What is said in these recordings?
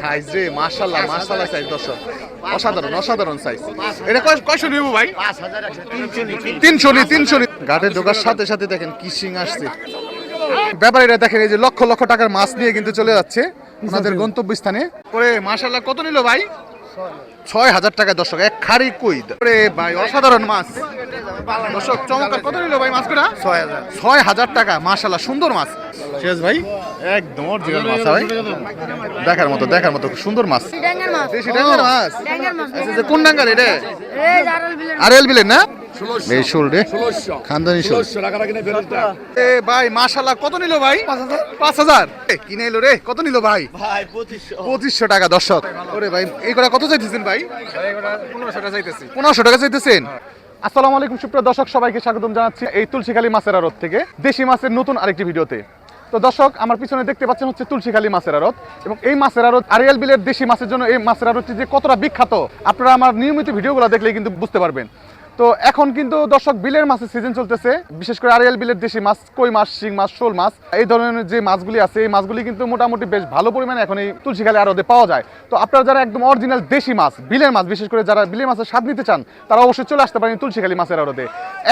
Size রে, মাশাআল্লাহ মাশাআল্লাহ সাইজ, দর্শক। অসাধারণ অসাধারণ সাইজ। এটা কয় কয়শো নিব ভাই? তিনশো নি তিনশো নি। ঘাটে ঢোকার সাথে সাথে দেখেন কি সিং আসছে। ব্যাপারীরা দেখেন এই যে লক্ষ লক্ষ টাকার মাছ নিয়ে কিন্তু চলে যাচ্ছে ওনাদের গন্তব্যস্থানে। করে মাশাআল্লাহ কত নিল ভাই? ছয় হাজার টাকা দর্শক এক খারি কই রে ভাই অসাধারণ মাছ। দর্শক চমৎকার। কত নিল ভাই মাছ ছয় হাজার। ছয় হাজার টাকা মাশাল্লাহ সুন্দর মাছ। শেষ ভাই? একদম অরিজিনাল মাছ ভাই। দেখার মতো দেখার মতো সুন্দর মাছ। দেশি ডাঙ্গার মাছ। আচ্ছা কোন ডাঙ্গার এটা? আরেল বিলের আর এল বিলেন না? এই শোল রে। খানদানি শোল। এ ভাই মাশাল্লাহ কত নিল ভাই? পাঁচ হাজার। কিনে এলো রে কত নিল ভাই? পঁচিশশো। টাকা দর্শক। ওরে ভাই এই কটা কত চাইতেছেন ভাই? পনেরোশো টাকা চাইতেছি। পনেরোশো টাকা চাইতেছেন? আসসালামু আলাইকুম সুপ্রিয় দর্শক সবাইকে স্বাগতম জানাচ্ছি এই তুলসীখালী মাছের আড়ত থেকে দেশি মাছের নতুন আরেকটি ভিডিওতে। তো দর্শক আমার পিছনে দেখতে পাচ্ছেন হচ্ছে তুলসীখালী মাছের আড়ত এবং এই মাছের আড়ত আরিয়াল বিলের দেশি মাছের জন্য এই মাছের আড়তটি যে কতটা বিখ্যাত আপনারা আমার নিয়মিত ভিডিওগুলো দেখলে কিন্তু বুঝতে পারবেন। তো এখন কিন্তু দর্শক, বিলের মাছের সিজন চলতেছে। বিশেষ করে আরিয়াল বিলের দেশি মাছ, কই মাছ, শিং মাছ, শোল মাছ, এই ধরনের যে মাছগুলি আছে, এই মাছগুলি কিন্তু মোটামুটি বেশ ভালো পরিমাণে এখন এই তুলসীখালী আরদে পাওয়া যায়। তো আপনারা যারা একদম অরিজিনাল দেশি মাছ, বিলের মাছ, বিশেষ করে যারা বিলের মাছের স্বাদ নিতে চান, তারা অবশ্যই চলে আসতে পারেন তুলসীখালী মাছের আরদে।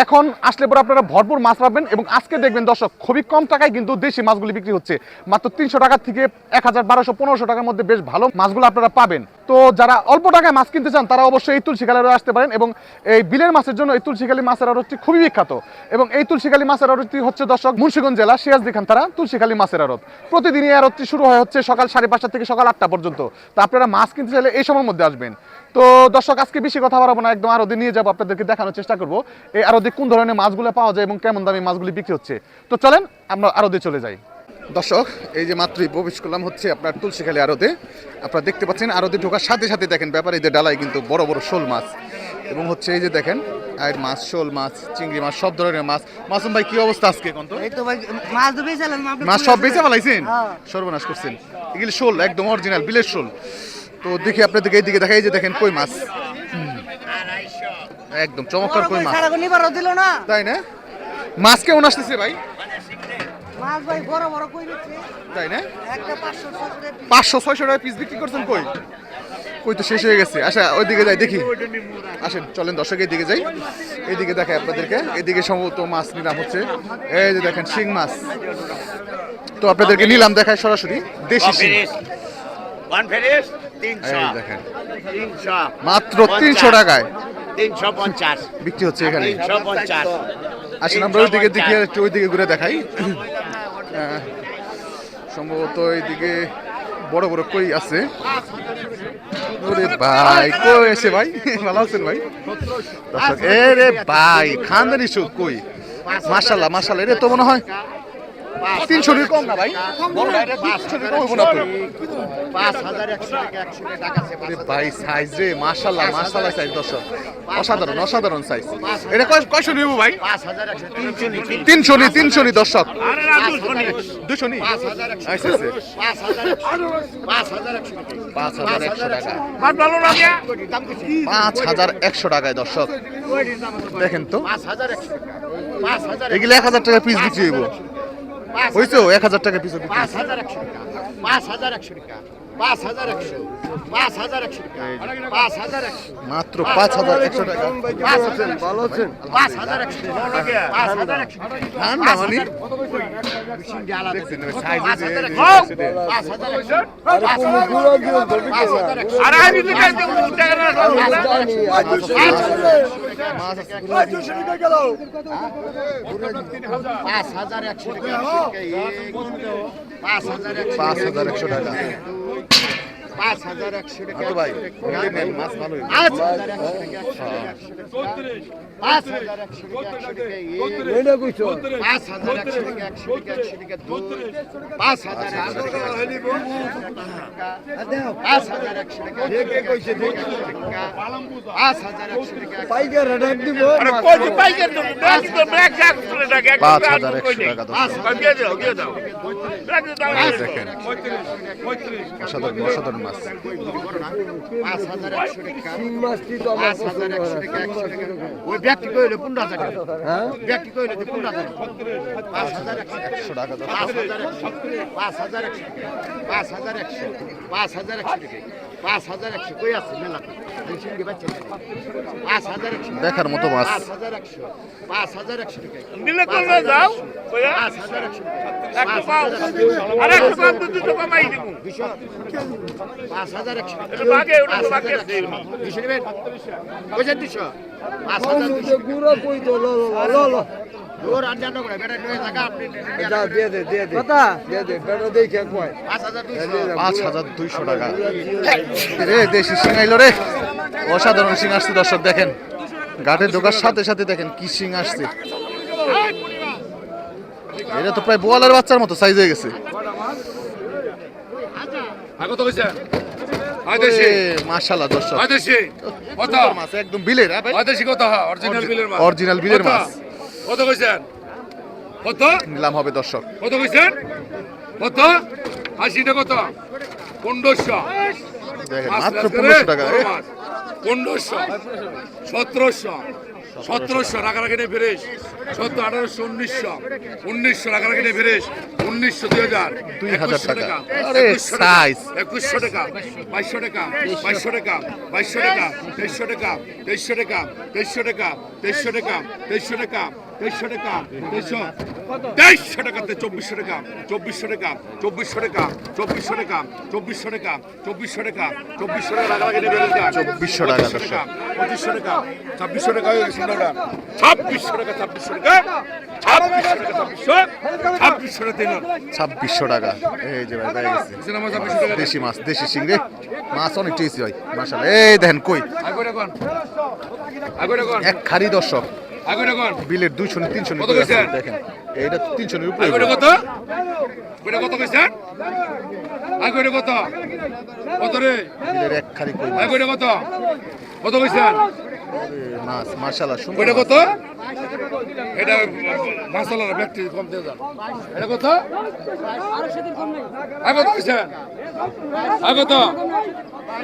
এখন আসলে পরে আপনারা ভরপুর মাছ পাবেন এবং আজকে দেখবেন দর্শক, খুবই কম টাকায় কিন্তু দেশি মাছগুলি বিক্রি হচ্ছে। মাত্র তিনশো টাকা থেকে এক হাজার বারোশো পনেরোশো টাকার মধ্যে বেশ ভালো মাছগুলো আপনারা পাবেন। তো যারা অল্প টাকায় মাছ কিনতে চান, তারা অবশ্যই এই তুলসীখালী আসতে পারেন এবং এই বিলের মাছের জন্য এই তুলসীখালী মাছের আড়তটি খুবই বিখ্যাত। এবং এই তুলসীখালী মাছের আড়তটি হচ্ছে দর্শক মুন্সিগঞ্জ জেলা সিরাজদি খান থানা তুলসীখালী মাছের আড়ত। প্রতিদিন এই আড়তটি শুরু হয় হচ্ছে সকাল সাড়ে পাঁচটা থেকে সকাল আটটা পর্যন্ত। তো আপনারা মাছ কিনতে চাইলে এই সময়ের মধ্যে আসবেন। তো দর্শক, আজকে বেশি কথা বাড়াবো না, একদম আরদে নিয়ে যাব, আপনাদেরকে দেখানোর চেষ্টা করব এই আরদে কোন ধরনের মাছগুলো পাওয়া যায় এবং কেমন দামি মাছগুলি বিক্রি হচ্ছে। তো চলেন, আমরা আরদে চলে যাই। দর্শক, এই যে মাত্রই প্রবেশ করলাম হচ্ছে আপনার তুলসীখালী আড়তে। আপনারা দেখতে পাচ্ছেন আড়তে ঢোকার সাথে সাথে দেখেন ব্যাপারীদের ডালায় কিন্তু বড় বড় শোল মাছ। এবং হচ্ছে এই যে দেখেন আর মাছ শোল মাছ চিংড়ি মাছ সব ধরনের মাছ। মাসুম ভাই কি অবস্থা আজকে কোন তো? এই তো ভাই মাছ তো আপনি মাছ সব বেঁচে ফেলাইছেন? হ্যাঁ। সর্বনাশ করছেন। এগুলি শোল একদম অরিজিনাল বিলের শোল। তো দেখি আপনাদেরকে এইদিকে দেখা এই যে দেখেন কই মাছ। একদম চমৎকার কই মাছ। দিল না? তাই না? মাছ কেমন আসতেছে ভাই? মাছ ভাই বড় বড় কই তাই না? একটা পাঁচশো ছশো টাকা piece। পাঁচশো ছয়শো টাকা পিস বিক্রি করছেন কই? কই তো শেষ হয়ে গেছে। আচ্ছা ওইদিকে যাই দেখি। আসেন চলেন দর্শক দিকে যাই। এইদিকে দেখাই আপনাদেরকে। এদিকে সম্ভবত মাছ নিলাম হচ্ছে। এই যে দেখেন শিং মাছ। তো আপনাদেরকে নিলাম দেখায় সরাসরি। দেশি শিং। দেখেন। মাত্র তিনশো টাকায়। বিক্রি হচ্ছে এখানে। আসেন আমরা ওইদিকে দিকে একটু ওইদিকে ঘুরে দেখাই। সম্ভবত এইদিকে বড় বড় কই আছে? ওরে ভাই, কই এসে ভাই? ভালো আছেন ভাই? এ রে ভাই, খানদানি সুদ কই? মাশাল্লাহ মাশাল্লাহ এটা তো মনে হয় তিনশো কম না ভাই। তিনশো কম না টাকা টাকা আরে ভাই সাইজ রে মাশাল্লাহ মাশাল্লাহ সাইজ দর্শক। অসাধারণ অসাধারণ সাইজ এটা কয় কয়শো নিব ভাই? তিনশো নি তিনশো নি দর্শক। দুশো নি? পাঁচ হাজার একশো আচ্ছা, আচ্ছা। পাঁচ হাজার একশো টাকা। পাঁচ হাজার একশো টাকায় দর্শক। দেখেন তো। টাকা। এগুলো এক হাজার টাকা পিস বিক্রি হইব। হয়েছে এক হাজার টাকা পিছু পাঁচ হাজার একশো টাকা। পাঁচ হাজার একশো টাকা। পাঁচ হাজার একশো পাঁচ হাজার একশো পাঁচ হাজার একশো মাত্র পাঁচ হাজার একশো টাকা পাঁচ হাজার ভালো আছেন একশো একশো ঠান্ডা মানে পাঁচ হাজার একশো টাকা পাঁচ হাজার একশো পাঁচ হাজার একশো টাকা পাঁচ হাজার একশো টাকা ভাই মাছ ভালো পাঁচ হাজার একশো টাকা পাঁচ হাজার একশো টাকা পাঁচ হাজার একশো টাকা একশো টাকা একশো টাকা পাঁচ হাজার একশো টাকা পাঁচ হাজার একশো টাকা পাঁচ হাজার একশো টাকা পাইকার রেট দিব পাঁচ হাজার একশো টাকা দর্শক দেখেন অসাধারণ অসাধারণ মাছ পাঁচ হাজার একশো টাকা। পাঁচ হাজার একশো টাকা একশো টাকা। ওই ব্যক্তি কইলে পনেরো হাজার টাকা। ব্যক্তি কইলে তো পনেরো হাজার পাঁচ হাজার একশো একশো টাকা পাঁচ হাজার একশো পাঁচ হাজার একশো পাঁচ হাজার একশো পাঁচ হাজার একশো টাকা। পাঁচ হাজার একশো কই আছে মেলা? পাঁচ হাজার একশো। দেখার মতো মাছ। পাঁচ হাজার একশো। পাঁচ হাজার একশো টাকা দিলে করলে যাও পাঁচ হাজার একশো আর দিব। দুশো। পাঁচ হাজার একশো দুশো নেবেন? দুশো? পাঁচ হাজার দুশো গুঁড়ো কই তো? লো লো লো। অসাধারণ সিং আসছে দর্শক দেখেন। ঘাটের ঢোকার সাথে সাথে দেখেন কি সিং আসছে। এটা তো প্রায় বোয়ালের বাচ্চার মতো সাইজ হয়ে গেছে। মাসালা দর্শক। একদম বিলের হ্যাঁ অরিজিনাল বিলের মাছ। কত? কইছেন? কত? নিলাম হবে দর্শক কত কইছেন? কত? আশিটা কত? পনেরোশো। মাত্র পনেরোশো টাকা। পনেরোশো। সতেরোশো। সতেরোশো রাখারাখি নেই ফেরেস। সত্তর আঠারোশো উনিশশো। উনিশশো রাখারাখি নেই ফেরেস। উনিশশো দুই হাজার। দুই হাজার টাকা। টাকা। টাকা। একুশশো টাকা। বাইশশো টাকা। বাইশশো টাকা। বাইশশো টাকা। তেইশশো টাকা। তেইশশো টাকা। তেইশশো টাকা। তেইশশো টাকা। তেইশশো টাকা। তেইশশো টাকা তেইশশো। তেইশশো টাকাতে চব্বিশশো টাকা চব্বিশশো টাকা চব্বিশশো টাকা চব্বিশশো টাকা চব্বিশশো টাকা চব্বিশশো টাকা চব্বিশশো টাকা চব্বিশশো টাকা পঁচিশশো টাকা ছাব্বিশশো টাকা টাকা ছাব্বিশশো টাকা ছাব্বিশশো টাকা ছাব্বিশশো টাকা ছাব্বিশশো ছাব্বিশশো টাকা তিন ছাব্বিশশো টাকা। এই যে ভাই দেশি মাছ দেশি শিং রে মাছ অনেক টেস্টি হয় মাশাল্লাহ এই দেখেন কই? এক খারি দর্শক। বিলের দুইশো তিনশো? দেখেন। এইটা তিনশো উপরে কত? এটা কত কইছেন? আগে কত? কত রে? বিলের এক খারি কই মাছ? আগে কত? কত কইছেন? মাছ সুন্দর ওইটা মাছ। কত? এটা মাসালার ব্যক্তি কম দিয়ে যান এটা কত? আর কত কইছেন? আর কত?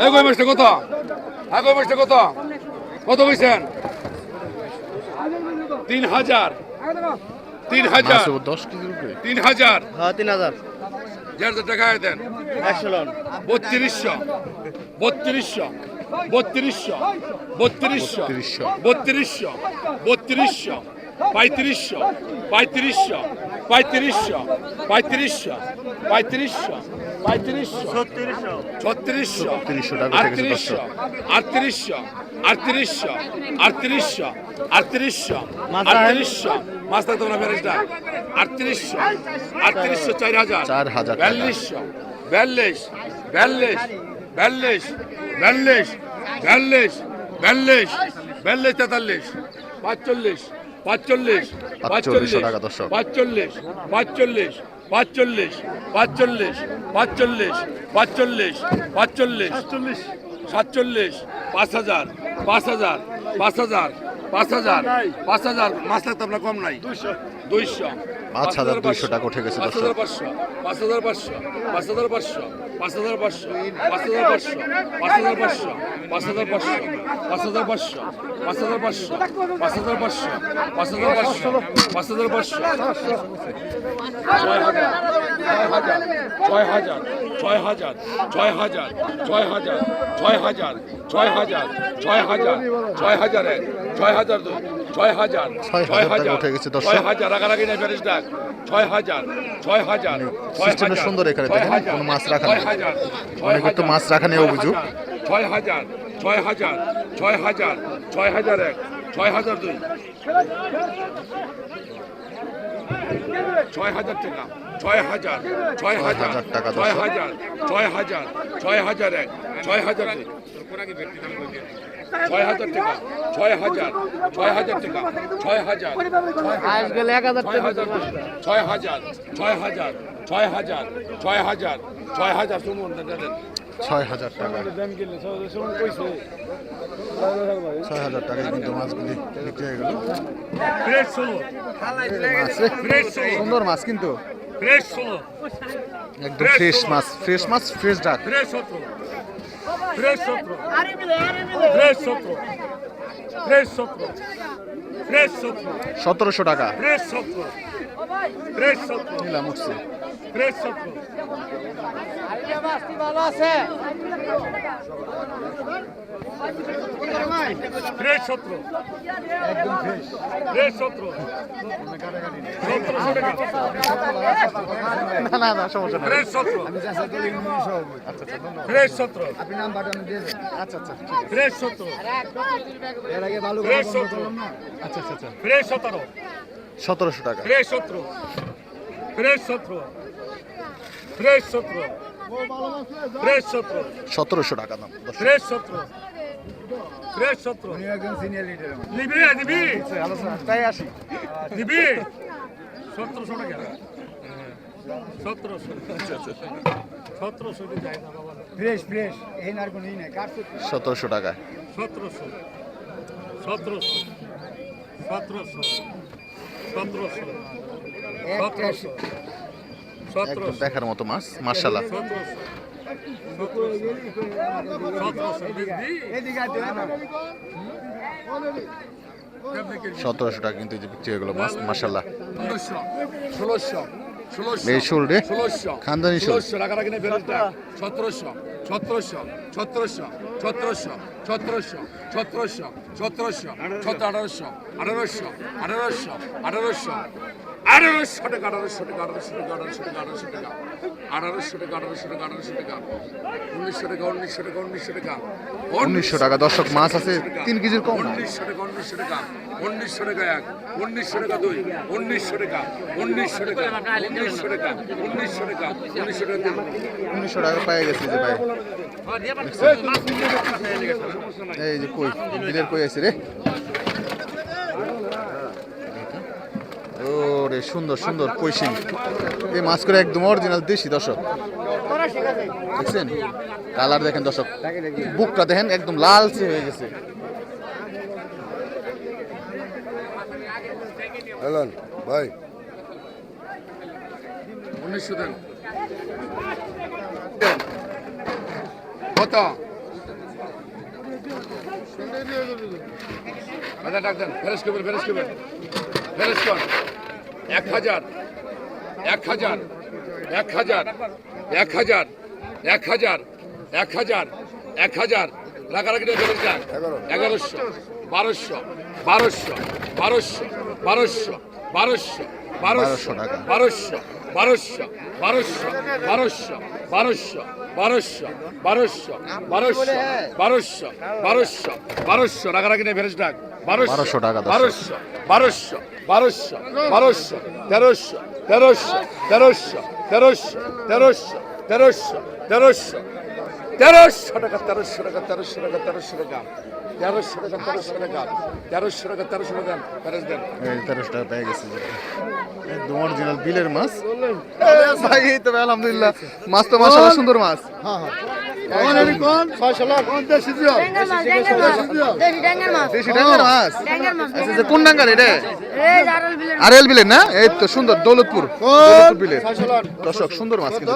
এই কই মাছটা কত? আর কই মাছটা কত? কত কইছেন? তিন হাজার তিন হাজার দশ কেজির উপরে? তিন হাজার হ্যাঁ তিন হাজার দেড় হাজার টাকা দেন। একশো লন। বত্রিশশো। বত্রিশশো। বত্রিশশো। বত্রিশশো। বত্রিশশো। বত্রিশশো। বত্রিশশো। পঁয়ত্রিশশো পঁয়ত্রিশশো পঁয়ত্রিশশো পঁয়ত্রিশশো পঁয়ত্রিশশো পঁয়ত্রিশশো ছত্রিশশো। আটত্রিশশো আটত্রিশশো আটত্রিশশো আটত্রিশশো আটত্রিশশো আটত্রিশশো। মাছ থাকতো না ফেরেসটা আটত্রিশশো আটত্রিশশো চার হাজার চার হাজার বিয়াল্লিশশো বিয়াল্লিশ বিয়াল্লিশ বিয়াল্লিশ বিয়াল্লিশ বিয়াল্লিশ বিয়াল্লিশ বিয়াল্লিশ তেতাল্লিশ পাঁচচল্লিশ পাঁচচল্লিশ। পাঁচচল্লিশ পাঁচচল্লিশ পাঁচচল্লিশ পাঁচচল্লিশ পাঁচচল্লিশ পাঁচচল্লিশ পাঁচচল্লিশ পাঁচচল্লিশ সাতচল্লিশ। পাঁচ হাজার পাঁচ হাজার পাঁচ হাজার পাঁচ হাজার পাঁচ হাজার মাছ থাকতে আপনার কম নাই। দুইশো। পাঁচ হাজার দুইশো টাকা উঠে গেছে পাঁচ হাজার পাঁচশো পাঁচ হাজার পাঁচশো পাঁচ হাজার পাঁচশো পাঁচ হাজার পাঁচশো, পাঁচ হাজার পাঁচশো, পাঁচ হাজার পাঁচশো, পাঁচ হাজার পাঁচশো, পাঁচ হাজার পাঁচশো, পাঁচ হাজার পাঁচশো, পাঁচ হাজার পাঁচশো, পাঁচ হাজার পাঁচশো, পাঁচ হাজার পাঁচশো। ছয় হাজার ছয় হাজার ছয় হাজার ছয় হাজার ছয় হাজার ছয় হাজার ছয় হাজার ছয় হাজার এক ছয় হাজার দুই ছয় হাজার ছয় হাজার। ছয় হাজার রাগারাগি নেই ডাক ছয় হাজার ছয় হাজার ছয় সুন্দর এখানে ছয় দেখেন, হাজার, কোনো মাছ রাখা ছয় নেই। হাজার, তো মাছ রাখা নেই ছয় অভিযোগ। ছয় হাজার ছয় হাজার ছয় হাজার ছয় হাজার এক ছয় হাজার দুই ছয় হাজার টাকা ছয় হাজার ছয় হাজার টাকা ছয় হাজার ছয় হাজার ছয় হাজার এক ছয় হাজার ছয় হাজার টাকা ছয় হাজার ছয় হাজার টাকা ছয় হাজার ছয় হাজার ছয় হাজার ছয় হাজার ছয় হাজার ছয় হাজার ছয় হাজার শুনুন ছয় হাজার টাকা। ছয় হাজার টাকায় কিন্তু মাছগুলি বিক্রি হয়ে গেল। সুন্দর মাছ কিন্তু। একদম ফ্রেশ মাছ ফ্রেশ মাছ ফ্রেশ ডাক। সতেরোশো টাকা। নিলাম উঠছে। প্রেস চক্র প্রেস চক্র প্রেস চক্র না সমস্যা নাই প্রেস চক্র আমি চাচা তো আচ্ছা আচ্ছা প্রেস চক্র আপনি নাম্বারটা আমি আচ্ছা আচ্ছা আচ্ছা আচ্ছা প্রেস সতেরোশো টাকা। প্রেস সতেরো প্রেস সতেরো সতেরোশো টাকা দাম সতেরোশো টাকা। সতেরোশো। সতেরোশো সতেরোশো সতেরোশো। একদম দেখার মতো মাছ মার্শাল্লাহ সতেরোশো। টাকা কিন্তু যে বিক্রি হয়ে গেলো মাছ মার্শাল্লাহ ষোলোশো। ষোলোশো। ষোলোশো। এই রে। ষোলোশো। খানদানি ষোলোশো রাখারাখি নেই বেরোটা সতেরোশো সতেরোশো সতেরোশো সতেরোশো সতেরোশো সতেরোশো সতেরোশো সতেরো আঠারোশো আঠারোশো আঠারোশো আঠারোশো আঠারোশো টাকা আঠারোশো টাকা আঠারোশো টাকা আঠারোশো টাকা আঠারোশো টাকা আঠারোশো টাকা আঠারোশো টাকা আঠারোশো টাকা উনিশশো টাকা উনিশশো টাকা উনিশশো টাকা উনিশশো টাকা দর্শক মাছ আছে তিন কেজির কম না উনিশশো টাকা উনিশশো টাকা উনিশশো টাকা এক উনিশশো টাকা দুই উনিশশো টাকা উনিশশো টাকা উনিশশো টাকা উনিশশো টাকা উনিশশো টাকা উনিশশো টাকা পেয়ে গেছে যে ভাই এই যে কই বিলের কই আছে রে ও রে সুন্দর সুন্দর কইসিং এই মাছ করে একদম অরিজিনাল দেশি দর্শক। দেখছেন? কালার দেখেন দর্শক। বুকটা দেখেন একদম লালচে হয়ে গেছে। হ্যালো ভাই। উনিশশো দেন। কত? আচ্ছা ডাক ফেরেস করবেন ফেরেস করবেন ফেরেস কর। এক হাজার এক হাজার এক হাজার এক হাজার এক হাজার এক হাজার এক হাজার। রাখারাখি এগারোশো। বারোশো বারোশো বারোশো বারোশো বারোশো বারোশো টাকা। বারোশো বারোশো বারোশো বারোশো বারোশো বারোশো বারোশো বারোশো বারোশো বারোশো বারোশো রাগারাগি নেই ফেরেস ডাক বারোশো টাকা। বারোশো বারোশো বারোশো বারোশো তেরোশো তেরোশো তেরোশো তেরোশো তেরোশো তেরোশো তেরোশো তেরোশো টাকা তেরোশো টাকা তেরোশো টাকা তেরোশো টাকা তেরোশো টাকা তেরোশো টাকা। তেরোশো টাকা তেরোশো টাকা ফেরেস দেন। তেরোশো টাকা পেয়ে গেছে। একদম অরিজিনাল বিলের মাছ। ভাই এই তো আলহামদুলিল্লাহ। মাছ তো মাছ সুন্দর মাছ। হ্যাঁ মাছ কোন আচ্ছা, তো সুন্দর দৌলতপুর। সুন্দর মাছ কিন্তু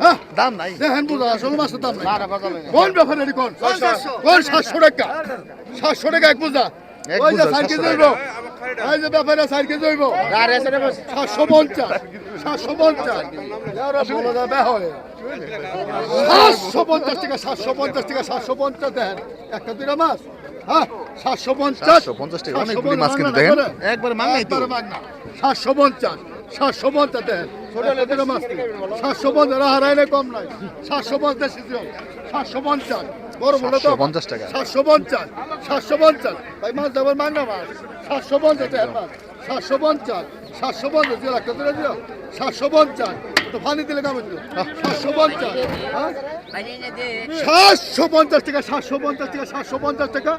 হ্যাঁ? দাম নাই। দাম নাই। কোন ব্যাপারে কোন? কোন সাতশো টাকা? সাতশো টাকা এক বুঝা। ওই যে সাইকেল 700 ওই যে ব্যাপারে সাইকেল জইব। সাতশো পঞ্চাশ সাতশো পঞ্চাশ। সাতশো পঞ্চাশ টাকা সাতশো পঞ্চাশ টাকা সাতশো পঞ্চাশ দেন। একটা দুইটা মাছ। হ্যাঁ সাতশো পঞ্চাশ। 750 টাকা, অনেকগুলি মাছ কিন্তু দেখেন। একবারে তো। সাতশো পঞ্চাশ সাতশো পঞ্চাশ দেন। মাছ সাতশো পঞ্চাশ হারাই নাই কম নাই সাতশো পঞ্চাশ সাতশো পঞ্চাশ। বড় বড় তো 750 টাকা। সাতশো পঞ্চাশ সাতশো পঞ্চাশ। ভাই মাছ দেবেন মাংনা মাছ সাতশো পঞ্চাশ মাছ। সাতশো পঞ্চাশ সাতশো পঞ্চাশ। দিয়ে একটা তুলে দিও সাতশো পঞ্চাশ। তো ফানি দিলে কামে দিল সাতশো পঞ্চাশ হ্যাঁ? সাতশো পঞ্চাশ টাকা সাতশো পঞ্চাশ টাকা সাতশো পঞ্চাশ টাকা।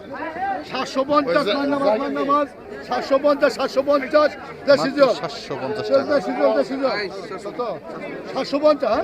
সাতশো পঞ্চাশ মান্না মাছ মান্না মাছ সাতশো পঞ্চাশ সাতশো পঞ্চাশ। দেশি জল সাতশো পঞ্চাশ দেশি জল দেশি জল কত? সাতশো পঞ্চাশ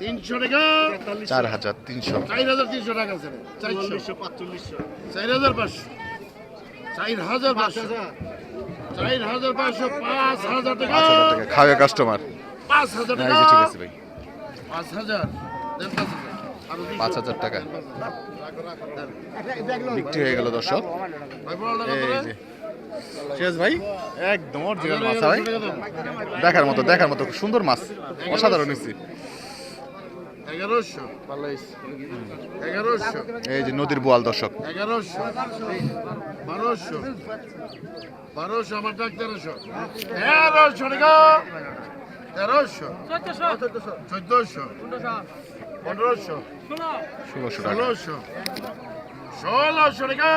তিনশো টাকা। চার হাজার তিনশো। চার হাজার তিনশো টাকা আছে চারশো। পাঁচচল্লিশশো চার হাজার পাঁচশো। চার হাজার পাঁচশো। চার হাজার। পাঁচশো পাঁচ হাজার টাকা। পাঁচ হাজার টাকা। খাওয়া কাস্টমার পাঁচ হাজার টাকা। ঠিক আছে ভাই। পাঁচ হাজার। দেন পাঁচ হাজার। টাকা। বিক্রি হয়ে গেল দর্শক। এই যে। শেষ ভাই। একদম অরিজিনাল মাছ ভাই। দেখার মতো দেখার মতো। সুন্দর মাছ। অসাধারণ হয়েছে এগারোশো। এগারোশো। এই যে নদীর বোয়াল দর্শক। এগারোশো। বারোশো। বারোশো আমার ডাক তেরোশো। তেরোশো টাকা তেরোশো। চোদ্দশো। পনেরোশো। ষোলোশো ষোলোশো। ষোলোশো টাকা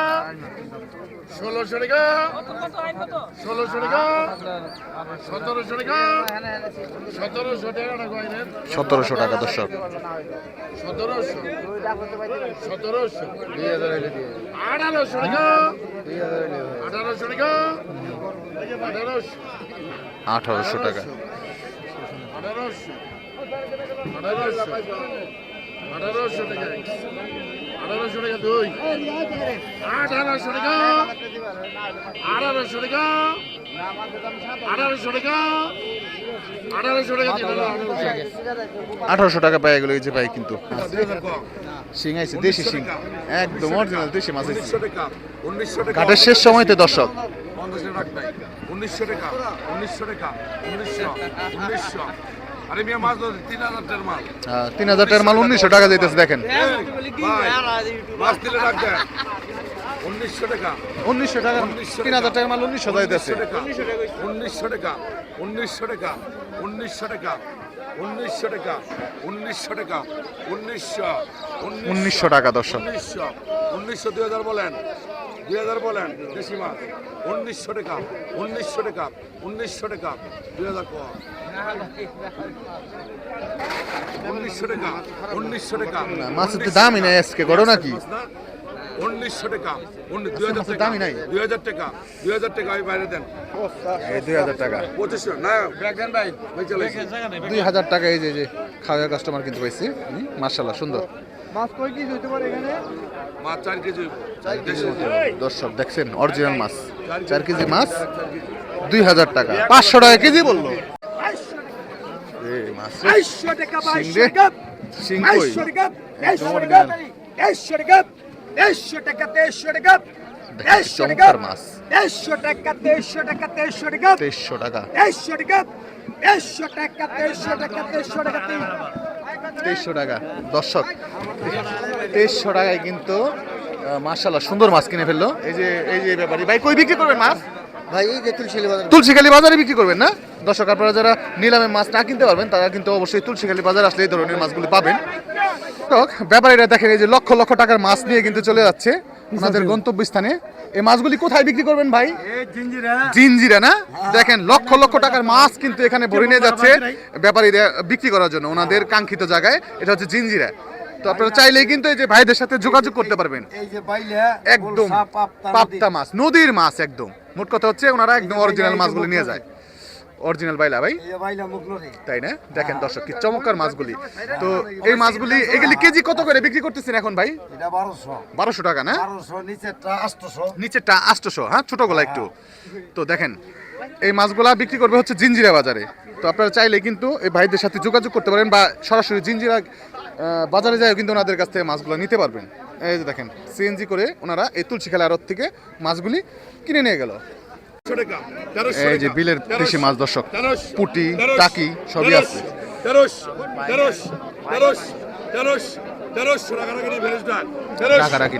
ষোলোশো টাকা। ষোলোশো টাকা। সতেরোশো টাকা। সতেরোশো টাকা সতেরোশো টাকা দর্শক। সতেরোশো। সতেরোশো। আঠারোশো টাকা। আঠারোশো টাকা। আঠারোশো। আঠারোশো টাকা। আঠারোশো। আঠারোশো। আঠারোশো টাকা। আঠারোশো টাকা দুই। আঠারোশো টাকা। আঠারোশো টাকা। আঠারোশো টাকা। আঠারোশো টাকা দিন পাই গেল এই যে ভাই কিন্তু। শিং আইছে দেশি শিং। একদম অরিজিনাল দেশি মাছ আইছে। উনিশশো উনিশশো ঘাটের শেষ সময়তে দর্শক। পঞ্চাশ টাকা উনিশশো টাকা। উনিশশো টাকা। উনিশশো। উনিশশো। তিন হাজার টাকার মাল। উনিশশো টাকা যাইতেছে দেখেন। উনিশশো টাকা। উনিশশো টাকা তিন হাজার টাকার মাল উনিশশো যাইতেছে। উনিশশো টাকা। উনিশশো টাকা। উনিশশো টাকা। উনিশশো টাকা। উনিশশো টাকা। উনিশশো। উনিশশো টাকা দর্শক। উনিশশো। উনিশশো দুই হাজার বলেন। দুই হাজার বলেন দেশি মাছ। উনিশশো টাকা উনিশশো টাকা উনিশশো টাকা দুই হাজার কম উনিশশো টাকা উনিশশো টাকা। মাছের তো দামই নাই আজকে করো নাকি? উনিশশো টাকা দুই হাজার টাকা দামই নাই। দুই হাজার টাকা দুই হাজার টাকা আমি বাইরে দেন। এই দুই হাজার টাকা। পঁচিশশো না। ভাই। দুই হাজার টাকা এই যে যে খাওয়া কাস্টমার কিন্তু পাইছি। মার্শাল্লাহ সুন্দর। মাছ কই কি হইতে পারে এখানে? মাছ চার কেজি দর্শক দেখছেন অরিজিনাল মাছ। চার কেজি মাছ দুই হাজার টাকা। পাঁচশো টাকা কেজি। বলল। টাকা। তেইশশো টাকা। দর্শক তেইশশো টাকায় কিন্তু মার্শাল্লাহ সুন্দর মাছ কিনে ফেলল। এই যে এই যে ব্যাপারী। ভাই কই বিক্রি করবেন মাছ? ভাই এই যে তুলসিলি বাজার। তুলসীখালী বাজারে বিক্রি করবেন না? দর্শক আপনারা যারা নিলামে মাছ না কিনতে পারবেন তারা কিন্তু অবশ্যই তুলসীখালী বাজার আসলে এই ধরনের মাছগুলি পাবেন। ব্যাপারীরা দেখেন এই যে লক্ষ লক্ষ টাকার মাছ নিয়ে কিন্তু চলে যাচ্ছে। ওনাদের গন্তব্যস্থানে। এই মাছগুলি কোথায় বিক্রি করবেন ভাই? জিনজিরা না? দেখেন লক্ষ লক্ষ টাকার মাছ কিন্তু এখানে ভরে নিয়ে যাচ্ছে ব্যাপারীরা বিক্রি করার জন্য ওনাদের কাঙ্ক্ষিত জায়গায়। এটা হচ্ছে জিনজিরা তো আপনারা চাইলেই কিন্তু এই যে ভাইদের সাথে যোগাযোগ করতে পারবেন। একদম পাপ্তা মাছ নদীর মাছ একদম। মোট কথা হচ্ছে ওনারা একদম অরিজিনাল মাছগুলো নিয়ে যায়। অরিজিনাল বাইলা ভাই? তাই না? দেখেন দর্শক কি চমৎকার মাছগুলি। তো এই মাছগুলি এগুলি কেজি কত করে বিক্রি করতেছেন এখন ভাই? বারোশো। টাকা না? নিচেরটা আটশোশো হ্যাঁ ছোট গোলা একটু। তো দেখেন এই মাছগুলা বিক্রি করবে হচ্ছে জিঞ্জিরা বাজারে। তো আপনারা চাইলে কিন্তু এই ভাইদের সাথে যোগাযোগ করতে পারেন বা সরাসরি জিঞ্জিরা বাজারে যায় কিন্তু ওনাদের কাছ থেকে মাছগুলো নিতে পারবেন। এই যে দেখেন সিএনজি করে ওনারা এই তুলসী খেলা আড়ত থেকে মাছগুলি কিনে নিয়ে গেল। এই যে বিলের দেশি মাছ দর্শক পুটি টাকি সবই আছে।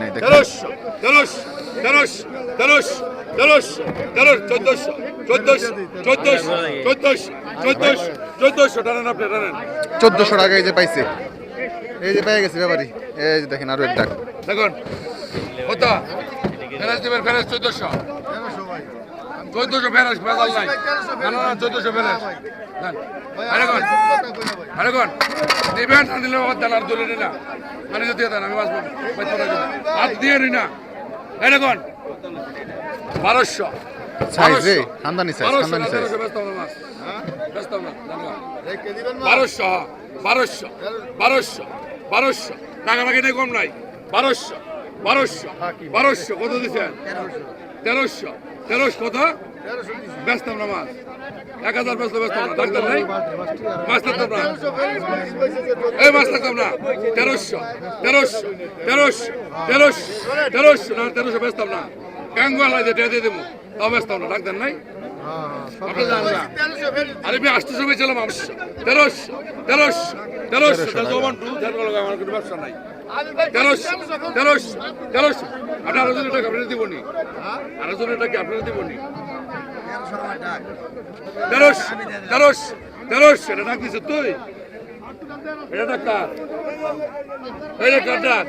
নেই দেখেন। চোদ্দশো টাকা এই যে পাইছে। এই যে পেয়ে গেছে ব্যাপারি। এই যে দেখেন আরও এক ডাক দেখুন চোদ্দশো। চোদ্দশো ফেরাস বেজাল নাই না না চোদ্দশো ফেরাস। আরেকন আরেকন নিবেন না নিলে না মানে যদি দেন আমি বাঁচবো বাঁচবো হাত দিয়ে নি বারোশো। বারোশো। বারোশো বারোশো বারোশো টাকা টাকা নেই কম নাই। বারোশো বারোশো বারোশো। কত দিচ্ছেন তেরোশো। তেরোশো কত ব্যস্ত না মাছ এক হাজার ব্যস্ত ব্যস্ত না ডাক্তার নাই মাছ থাকতাম না এই মাছ থাকতাম না তেরোশো তেরোশো তেরোশো তেরোশো তেরোশো না তেরোশো ব্যস্তাম না গাঙ্গুয়ালা যে দিয়ে দেবো তাও ব্যস্তাম না ডাক্তার নাই আরে আমি আসতে সময় ছিলাম তেরোশো তেরোশো তেরোশো টু আমার কোনো ব্যবসা নাই তেরোশো তেরোশো তেরোশো আপনি আরও জনের টাকা আপনারা দিবনি আরও জনের টাকা আপনারা দিবনি তেরোশো তেরোশো তেরোশো এটা ডাক দিছে তুই এটা ডাক্তার এই ডাক্তার ডাক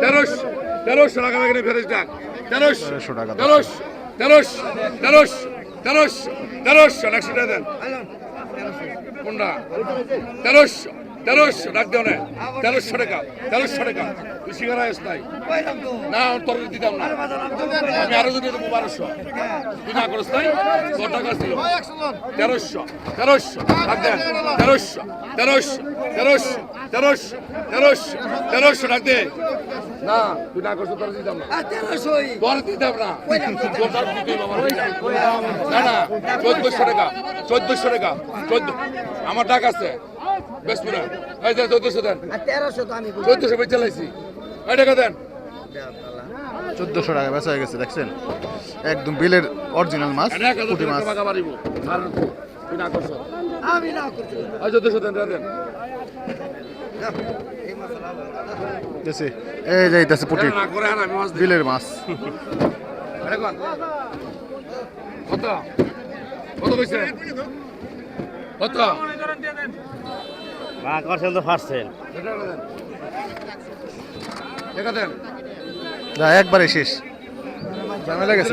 তেরোশো তেরোশো টাকা লাগে ফেরেস ডাক তেরোশো 1300 টাকা দাম। তেরোশো তেরোশো তেরোশো তেরোশো তেরোশো একশো টাকা দেন কোনটা তেরোশো তেরোশো ডাক দেও না। তেরোশো টাকা তেরোশো টাকা। তুই শিকার আস নাই। না তোর দিতাম না। আমি আরও যদি দেবো বারোশো। তুই না করিস নাই তোর টাকা ছিল। তেরোশো তেরোশো ডাক দেন তেরোশো তেরোশো তেরোশো তেরোশো তেরোশো তেরোশো ডাক দে। না তুই না করছ তোর দিতাম না। তোর দিতাম না। না না চোদ্দশো টাকা চোদ্দশো টাকা চোদ্দ আমার টাকা আছে। বেশ পুরা এই দেন চোদ্দশো দেন। তো আমি চোদ্দশো বেচে চালাইছি এই টাকা দেন। চোদ্দশো টাকা বেচা হয়ে গেছে দেখছেন? একদম বিলের অরিজিনাল মাছ পুঁটি মাছ। টাকা টাকা আর তুই করছ। আমি না করছি। চোদ্দশো দেন দেন, এই যাইতেছে পুটি। বিলের মাছ। কত? কত কইছে? কত? তো একবারে শেষ। ঝামেলা গেছে।